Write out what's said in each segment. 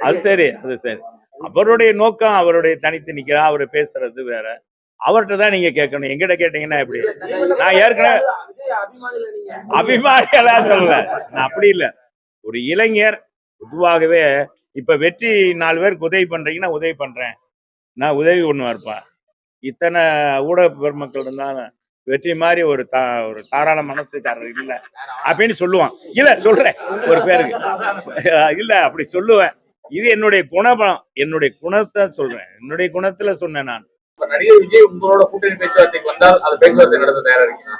அது சரி அது சரி. அவருடைய நோக்கம் அவருடைய தனித்து நிக்கிறா அவர் பேசுறது வேற. அவர்கிட்ட தான் நீங்க கேட்கணும். எங்கிட்ட கேட்டீங்கன்னா எப்படி? நான் ஏற்கனவே அபிமானிகளா சொல்லல நான் அப்படி இல்ல. ஒரு இளைஞர் பொதுவாகவே இப்ப வெற்றி நாலு பேருக்கு உதவி பண்றீங்கன்னா உதவி பண்றேன். நான் உதவி ஒண்ணு இருப்பேன் இத்தனை ஊடக பெருமக்கள் இருந்தாலும் வெற்றி மாதிரி ஒரு தா ஒரு தாராள மனசுக்காரர் இல்ல. அப்படின்னு சொல்லுவான். இல்ல சொல்றேன். ஒரு பேருக்கு. இல்ல அப்படி சொல்லுவேன். இது என்னுடைய குணபலம். என்னுடைய குணத்தை சொல்றேன். என்னுடைய குணத்துல சொன்னேன் நான். இப்ப நடிகர் விஜய் உங்களோட கூட்டணி பேச்சுவார்த்தைக்கு வந்தால் அந்த பேச்சுவார்த்தை நடத்த தயாரா இருக்கீங்க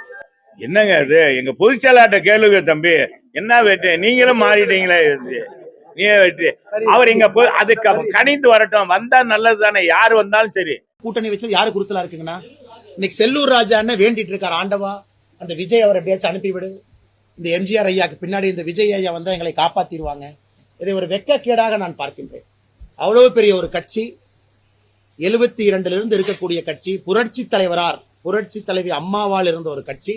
என்னங்க இது? எங்க பொதுச் செயலாட்ட கேளுங்க தம்பி. என்ன வெற்றி? நீங்களும் மாறிட்டீங்களே. நீ வெற்றி? அவர் இங்க போய் அதுக்கு கணிந்து வரட்டும். வந்தா நல்லது தானே யார் வந்தாலும் சரி. கூட்டணி வச்சது யாரு குருத்தலா இருக்குங்கன்னா இன்னைக்கு செல்லூர் ராஜா என்ன வேண்டிட்டு இருக்கார் ஆண்டவா? அந்த விஜய் அவரை எப்படியாச்சும் அனுப்பிவிடு. இந்த எம்ஜிஆர் ஐயாக்கு பின்னாடி இந்த விஜய் ஐயா வந்து எங்களை காப்பாத்திடுவாங்க இதை ஒரு வெக்கக்கேடாக நான் பார்க்கின்றேன். அவ்வளவு பெரிய ஒரு கட்சி எழுபத்தி இரண்டிலிருந்து இருக்கக்கூடிய கட்சி புரட்சி தலைவரார் புரட்சி தலைவி அம்மாவால் இருந்த ஒரு கட்சி.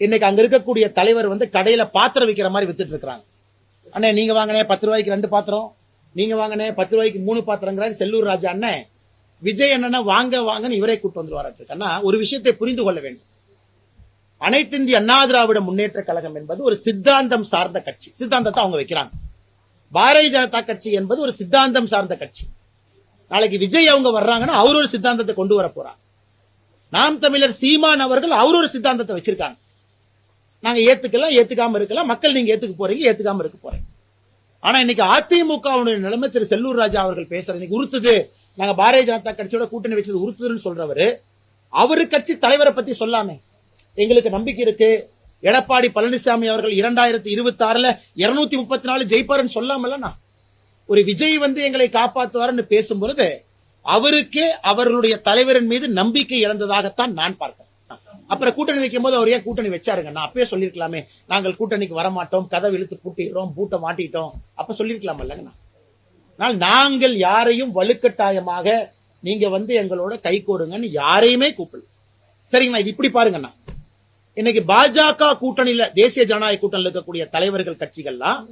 இன்னைக்கு அங்க இருக்கக்கூடிய தலைவர் வந்து கடையில பாத்திரம் விற்கிற மாதிரி வித்துட்டு இருக்கிறாங்க. அண்ணே நீங்க வாங்கினே பத்து ரூபாய்க்கு ரெண்டு பாத்திரம். நீங்க வாங்கினே பத்து ரூபாய்க்கு மூணு பாத்திரங்கிறாரு செல்லூர் ராஜா அண்ணன் விஜய் என்னன்னா வாங்க வாங்கன்னு இவரே கூட்டு வந்துருவாரு அண்ணா ஒரு விஷயத்தை புரிந்து கொள்ள வேண்டும். அனைத்து இந்திய அண்ணா திராவிட முன்னேற்ற கழகம் என்பது ஒரு சித்தாந்தம் சார்ந்த கட்சி. சித்தாந்தத்தை அவங்க வைக்கிறாங்க. பாரதிய ஜனதா கட்சி என்பது ஒரு சித்தாந்தம் சார்ந்த கட்சி. நாளைக்கு விஜய் அவங்க வர்றாங்கன்னா அவர் ஒரு சித்தாந்தத்தை கொண்டு வர போறாங்க. நாம் தமிழர் சீமான் அவர்கள் அவர் ஒரு சித்தாந்தத்தை வச்சிருக்காங்க. நாங்க ஏத்துக்கலாம் ஏத்துக்காம இருக்கலாம். மக்கள் நீங்க ஏத்துக்க போறீங்க ஏத்துக்காம இருக்க போறீங்க. ஆனா இன்னைக்கு அதிமுகவுடைய நிலைமை திரு செல்லூர் ராஜா அவர்கள் பேசுறது இன்னைக்கு உறுத்துது. நாங்க பாரதிய ஜனதா கட்சியோட கூட்டணி வச்சது உறுத்துதுன்னு சொல்றவரு அவரு கட்சி தலைவரை பத்தி சொல்லாமே. எங்களுக்கு நம்பிக்கை இருக்கு. எடப்பாடி பழனிசாமி அவர்கள் இரண்டாயிரத்தி இருபத்தி ஆறுல இருநூத்தி முப்பத்தி நாலு ஜெயிப்பாருன்னு சொல்லாமல்லண்ணா. ஒரு விஜய் வந்து எங்களை காப்பாத்துவாருன்னு பேசும்பொழுது அவருக்கே அவர்களுடைய தலைவரின் மீது நம்பிக்கை இழந்ததாகத்தான் நான் பார்க்கிறேன். அப்புறம் கூட்டணி வைக்கும் போது அவர் ஏன் கூட்டணி வச்சாருங்க? நான் அப்பயே சொல்லிருக்கலாமே நாங்கள் கூட்டணிக்கு வரமாட்டோம். கதவு இழுத்து பூட்டிடுறோம் பூட்டை மாட்டிட்டோம். அப்ப சொல்லியிருக்கலாமல்லங்கண்ணா. ஆனால் நாங்கள் யாரையும் வலுக்கட்டாயமாக நீங்க வந்து எங்களோட கை கோருங்கன்னு யாரையுமே கூப்பிடல. சரிங்கண்ணா இது இப்படி பாருங்கண்ணா. இன்னைக்கு பாஜக கூட்டணியில தேசிய ஜனநாயக கூட்டணியில் இருக்கக்கூடிய தலைவர்கள் கட்சிகள்லாம்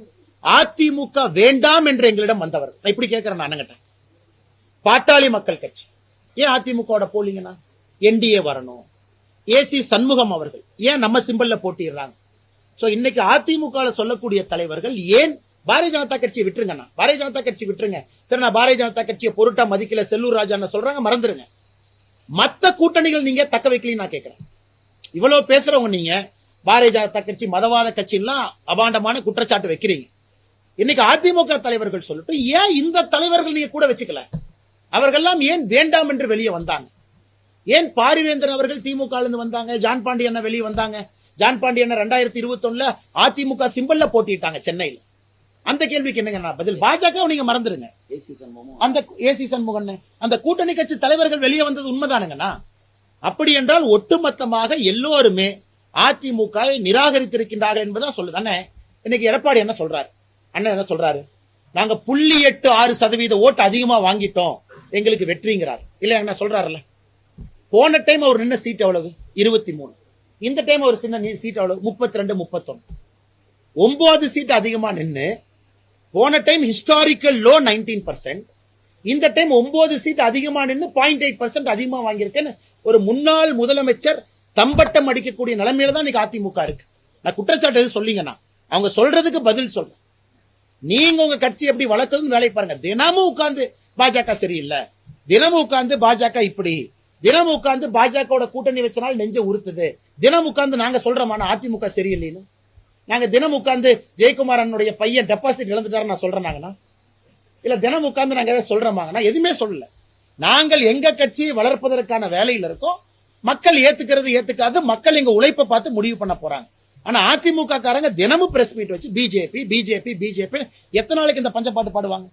அதிமுக வேண்டாம் என்று எங்களிடம் வந்தவர் நான் இப்படி கேட்கிறேன் நான் பாட்டாளி மக்கள் கட்சி. ஏன் அதிமுக போலீங்கன்னா என்டிஏ வரணும். ஏசி சண்முகம் அவர்கள். ஏன் நம்ம சிம்பிள்ல போட்டிடுறாங்க சோ இன்னைக்கு அதிமுக சொல்லக்கூடிய தலைவர்கள் ஏன் பாரதிய ஜனதா கட்சியை விட்டுருங்கண்ணா. பாரதிய ஜனதா கட்சி விட்டுருங்க. சரி நான் பாரதிய ஜனதா கட்சியை பொருட்டா மதிக்கல செல்லூர் ராஜான்னு சொல்றாங்க மறந்துருங்க. மத்த கூட்டணிகள் நீங்க தக்க வைக்கலன்னு நான் கேட்கிறேன் இவ்வளவு பேசுறவங்க நீங்க பாரதிய ஜனதா கட்சி மதவாத கட்சி அபாண்டமான குற்றச்சாட்டு வைக்கிறீங்க. இன்னைக்கு அதிமுக தலைவர்கள் சொல்லட்டும் ஏன் இந்த தலைவர்கள் நீங்க கூட வச்சுக்கல? அவர்கள்லாம் ஏன் வேண்டாம் என்று வெளியே வந்தாங்க? ஏன் பாரிவேந்தர் அவர்கள் திமுக இருந்து வந்தாங்க? ஜான் பாண்டி அண்ணா வெளியே வந்தாங்க? ஜான் பாண்டி அண்ணா ரெண்டாயிரத்தி இருபத்தி ஒண்ணுல அதிமுக சிம்பல்ல போட்டிட்டாங்க சென்னையில். அந்த கேள்விக்கு என்னங்க நான் பதில்? பாஜக நீங்க மறந்துருங்க. அந்த ஏசி சண்முகன் அந்த கூட்டணி கட்சி தலைவர்கள் வெளியே வந்தது உண்மைதானுங்கண்ணா அப்படி என்றால் ஒட்டுமொத்தமாக எல்லோருமே அதிமுக வை நிராகரித்திருக்கின்றார்கள் என்பதான் சொல்லுது. அண்ணே இன்னைக்கு எடப்பாடி என்ன சொல்றாரு? அண்ணன் என்ன சொல்றாரு? நாங்க புள்ளி எட்டு ஆறு சதவீத ஓட்டு அதிகமா வாங்கிட்டோம். எங்களுக்கு வெற்றிங்கிறார். இல்ல என்ன சொல்றாருல்ல. போன டைம் அவர் நின்ன சீட் எவ்வளவு? இருபத்தி மூணு. இந்த டைம் அவர் சின்ன சீட் எவ்வளவு? முப்பத்தி ரெண்டு முப்பத்தொன்னு. ஒன்பது சீட் அதிகமா நின்னு போன time historical low nineteen percent இந்த டைம் ஒன்பது சீட் அதிகமா நின்னு பாயிண்ட் எயிட் பர்சன்ட் அதிகமா வாங்கியிருக்கேன்னு ஒரு முன்னாள் முதலமைச்சர் தம்பட்டம் அடிக்கக்கூடிய நிலைமையில தான் இன்னைக்கு அதிமுக இருக்கு. நான் குற்றச்சாட்டு எதுவும் சொல்லிங்கண்ணா அவங்க சொல்றதுக்கு பதில் சொல்றேன். நீங்க உங்க கட்சி எப்படி வளர்க்குறதுன்னு வேலை பாருங்க. தினமும் உட்கார்ந்து பாஜக சரியில்லை. தினமும் உட்கார்ந்து பாஜக இப்படி. தினமும் உட்கார்ந்து பாஜகவோட கூட்டணி வச்சனால நெஞ்ச உறுத்துது. தினம் உட்கார்ந்து நாங்க சொல்றோமான அதிமுக சரியில்லைன்னு? நாங்க தினம் உட்கார்ந்து ஜெயக்குமார் அண்ணனுடைய பையன் டெபாசிட் இழந்துட்டாரு நான் சொல்றேன் இல்ல தினம் உட்கார்ந்து நாங்க எதாவது சொல்றோமாங்கண்ணா? எதுவுமே சொல்லல. நாங்கள் எங்க கட்சியை வளர்ப்பதற்கான வேலையில் இருக்கோம். மக்கள் ஏத்துக்கிறது ஏத்துக்காது மக்கள் எங்க உழைப்பை பார்த்து முடிவு பண்ண போறாங்க. ஆனா அதிமுக காரங்க தினமும் பிரஸ் மீட் வச்சு பிஜேபி பிஜேபி பிஜேபி எத்தனை நாளைக்கு இந்த பஞ்சப்பாட்டு பாடுவாங்க?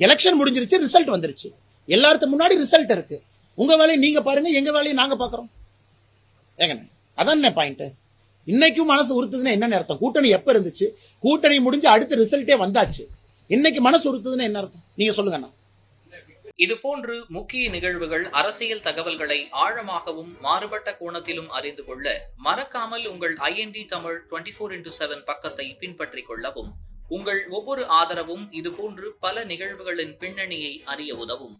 எலெக்ஷன் முடிஞ்சிருச்சு ரிசல்ட் வந்துருச்சு. எல்லாருக்கும் முன்னாடி ரிசல்ட் இருக்கு. உங்க வேலையை நீங்க பாருங்க எங்க வேலையை நாங்க பாக்குறோம் ஏங்கண்ணே அதான் பாயிண்ட் இன்னைக்கும் மனசு உறுத்துதுன்னா என்ன அர்த்தம்? கூட்டணி எப்ப இருந்துச்சு? கூட்டணி முடிஞ்சு அடுத்த ரிசல்ட்டே வந்தாச்சு. இன்னைக்கு மனசு உறுத்துதுன்னா என்ன அர்த்தம்? நீங்க சொல்லுங்கண்ணா இதுபோன்று முக்கிய நிகழ்வுகள் அரசியல் தகவல்களை ஆழமாகவும் மாறுபட்ட கோணத்திலும் அறிந்து கொள்ள மறக்காமல் உங்கள் IND Tamil twenty four into seven பக்கத்தை பின்பற்றிக் கொள்ளவும் உங்கள் ஒவ்வொரு ஆதரவும் இதுபோன்று பல நிகழ்வுகளின் பின்னணியை அறிய உதவும்.